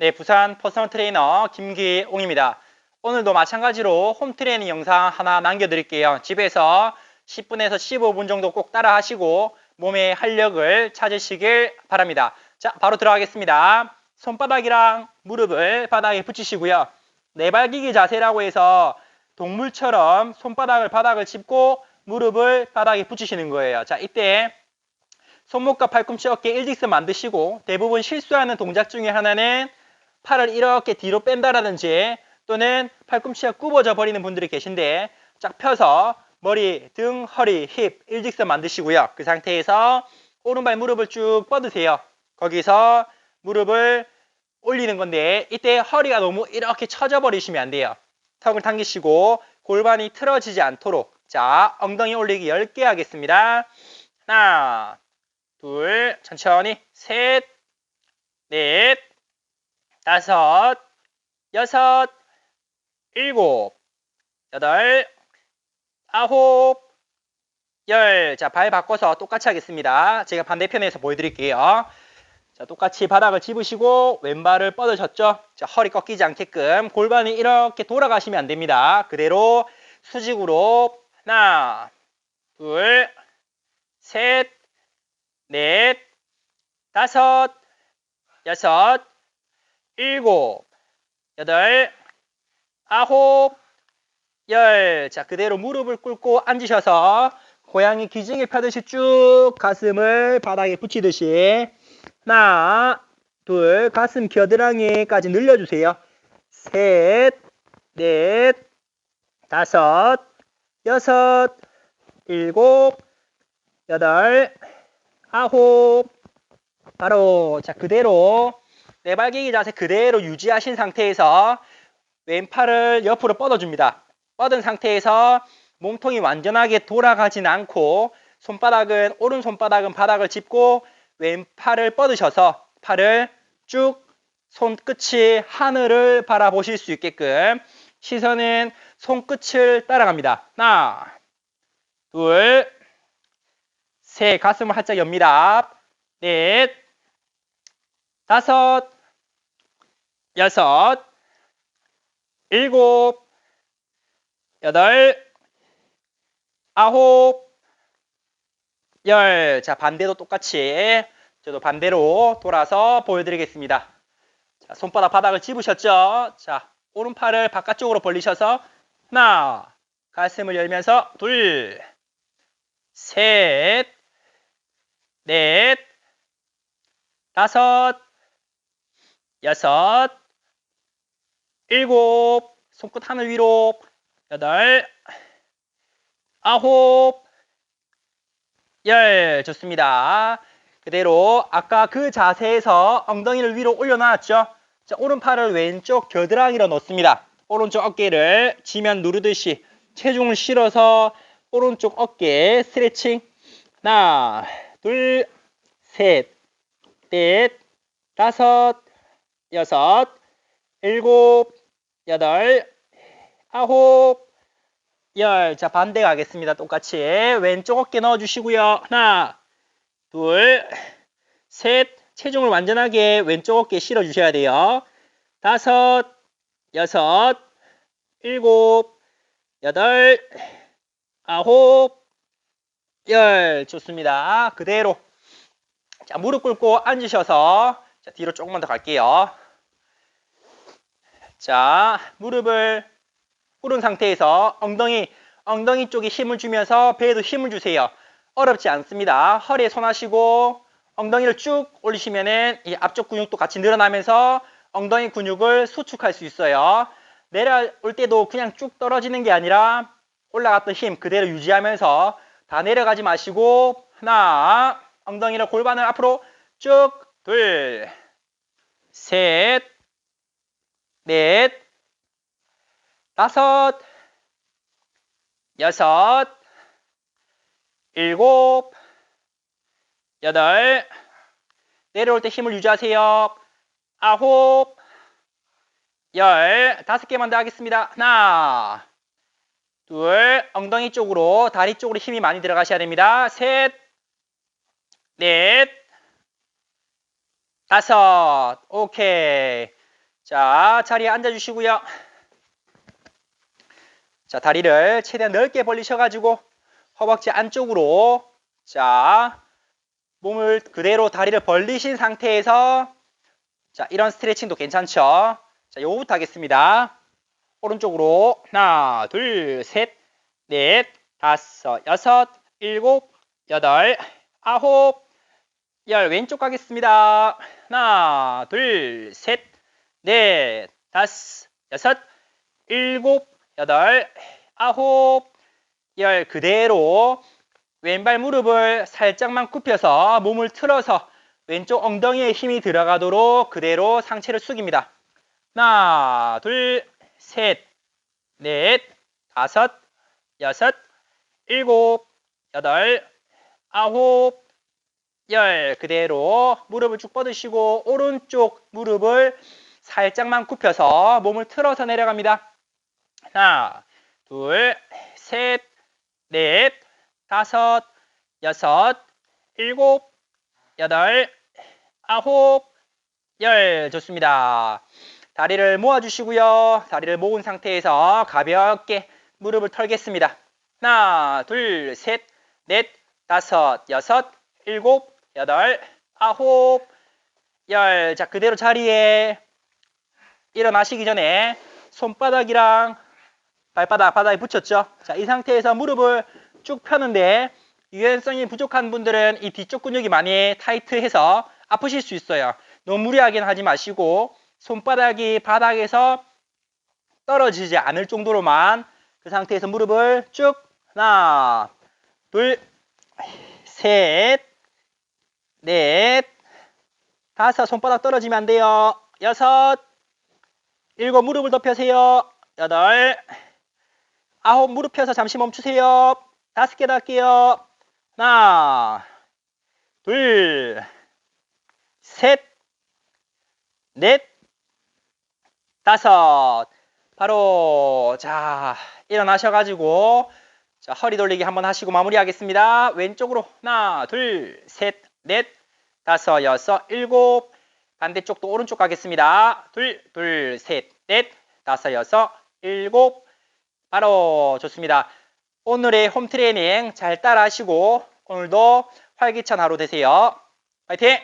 네, 부산 퍼스널 트레이너 김기홍입니다. 오늘도 마찬가지로 홈 트레이닝 영상 하나 남겨드릴게요. 집에서 10분에서 15분 정도 꼭 따라 하시고 몸의 활력을 찾으시길 바랍니다. 자, 바로 들어가겠습니다. 손바닥이랑 무릎을 바닥에 붙이시고요. 네발기기 자세라고 해서 동물처럼 손바닥을 바닥을 짚고 무릎을 바닥에 붙이시는 거예요. 자, 이때 손목과 팔꿈치 어깨 일직선 만드시고 대부분 실수하는 동작 중에 하나는 팔을 이렇게 뒤로 뺀다라든지 또는 팔꿈치가 굽어져 버리는 분들이 계신데 쫙 펴서 머리, 등, 허리, 힙 일직선 만드시고요. 그 상태에서 오른발 무릎을 쭉 뻗으세요. 거기서 무릎을 올리는 건데 이때 허리가 너무 이렇게 처져 버리시면 안 돼요. 턱을 당기시고 골반이 틀어지지 않도록 자 엉덩이 올리기 10개 하겠습니다. 하나 둘 천천히 셋 넷, 다섯, 여섯, 일곱, 여덟, 아홉, 열. 자, 발 바꿔서 똑같이 하겠습니다. 제가 반대편에서 보여드릴게요. 자, 똑같이 바닥을 짚으시고 왼발을 뻗으셨죠? 자, 허리 꺾이지 않게끔 골반이 이렇게 돌아가시면 안 됩니다. 그대로 수직으로 하나, 둘, 셋, 넷, 다섯, 여섯, 일곱, 여덟, 아홉, 열. 자, 그대로 무릎을 꿇고 앉으셔서 고양이 기증을 펴듯이 쭉 가슴을 바닥에 붙이듯이 하나, 둘, 가슴 겨드랑이까지 늘려주세요. 셋, 넷, 다섯, 여섯, 일곱, 여덟, 아홉, 바로 자 그대로 네발기기 자세 그대로 유지하신 상태에서 왼팔을 옆으로 뻗어줍니다. 뻗은 상태에서 몸통이 완전하게 돌아가진 않고 손바닥은 오른 손바닥은 바닥을 짚고 왼팔을 뻗으셔서 팔을 쭉 손끝이 하늘을 바라보실 수 있게끔 시선은 손끝을 따라갑니다. 하나, 둘, 셋, 가슴을 활짝 엽니다. 넷, 다섯, 여섯, 일곱, 여덟, 아홉, 열. 자, 반대도 똑같이 저도 반대로 돌아서 보여드리겠습니다. 자, 손바닥 바닥을 짚으셨죠? 자, 오른팔을 바깥쪽으로 벌리셔서 하나, 가슴을 열면서 둘, 셋, 넷, 다섯, 여섯, 일곱, 손끝 하늘 위로, 여덟, 아홉, 열. 좋습니다. 그대로 아까 그 자세에서 엉덩이를 위로 올려놨죠? 자, 오른팔을 왼쪽 겨드랑이로 넣습니다. 오른쪽 어깨를 지면 누르듯이 체중을 실어서 오른쪽 어깨 스트레칭. 하나, 둘, 셋, 넷, 다섯, 여섯, 일곱, 여덟, 아홉, 열. 자, 반대 가겠습니다. 똑같이. 왼쪽 어깨 넣어주시고요. 하나, 둘, 셋. 체중을 완전하게 왼쪽 어깨에 실어주셔야 돼요. 다섯, 여섯, 일곱, 여덟, 아홉, 열. 좋습니다. 그대로. 자, 무릎 꿇고 앉으셔서 자, 뒤로 조금만 더 갈게요. 자, 무릎을 꿇은 상태에서 엉덩이, 엉덩이 쪽에 힘을 주면서 배에도 힘을 주세요. 어렵지 않습니다. 허리에 손 하시고 엉덩이를 쭉 올리시면은 이 앞쪽 근육도 같이 늘어나면서 엉덩이 근육을 수축할 수 있어요. 내려올 때도 그냥 쭉 떨어지는 게 아니라 올라갔던 힘 그대로 유지하면서 다 내려가지 마시고 하나 엉덩이를 골반을 앞으로 쭉 둘, 셋, 넷, 다섯, 여섯, 일곱, 여덟, 내려올 때 힘을 유지하세요. 아홉, 열, 다섯 개만 더 하겠습니다. 하나, 둘, 엉덩이 쪽으로, 다리 쪽으로 힘이 많이 들어가셔야 됩니다. 셋, 넷, 다섯, 오케이. 자, 자리에 앉아주시고요. 자, 다리를 최대한 넓게 벌리셔가지고 허벅지 안쪽으로 자, 몸을 그대로 다리를 벌리신 상태에서 자, 이런 스트레칭도 괜찮죠? 자, 요거부터 하겠습니다. 오른쪽으로 하나, 둘, 셋, 넷, 다섯, 여섯, 일곱, 여덟, 아홉, 열 왼쪽 가겠습니다. 하나, 둘, 셋, 넷, 다섯, 여섯, 일곱, 여덟, 아홉, 열 그대로 왼발 무릎을 살짝만 굽혀서 몸을 틀어서 왼쪽 엉덩이에 힘이 들어가도록 그대로 상체를 숙입니다. 하나, 둘, 셋, 넷, 다섯, 여섯, 일곱, 여덟, 아홉, 열 그대로 무릎을 쭉 뻗으시고 오른쪽 무릎을 살짝만 굽혀서 몸을 틀어서 내려갑니다. 하나, 둘, 셋, 넷, 다섯, 여섯, 일곱, 여덟, 아홉, 열 좋습니다. 다리를 모아주시고요. 다리를 모은 상태에서 가볍게 무릎을 털겠습니다. 하나, 둘, 셋, 넷, 다섯, 여섯, 일곱, 여덟, 아홉, 열. 자, 그대로 자리에 일어나시기 전에 손바닥이랑 발바닥 바닥에 붙였죠. 자, 이 상태에서 무릎을 쭉 펴는데 유연성이 부족한 분들은 이 뒤쪽 근육이 많이 타이트해서 아프실 수 있어요. 너무 무리하게는 하지 마시고 손바닥이 바닥에서 떨어지지 않을 정도로만 그 상태에서 무릎을 쭉 하나, 둘, 셋, 넷, 다섯 손바닥 떨어지면 안 돼요. 여섯, 일곱 무릎을 더 펴세요. 여덟, 아홉 무릎 펴서 잠시 멈추세요. 다섯 개 더 할게요. 하나, 둘, 셋, 넷, 다섯. 바로 자 일어나셔가지고 자 허리 돌리기 한번 하시고 마무리하겠습니다. 왼쪽으로 하나, 둘, 셋, 넷, 다섯, 여섯, 일곱. 반대쪽도 오른쪽 가겠습니다. 둘, 둘, 셋, 넷, 다섯, 여섯, 일곱. 바로 좋습니다. 오늘의 홈 트레이닝 잘 따라 하시고 오늘도 활기찬 하루 되세요. 파이팅!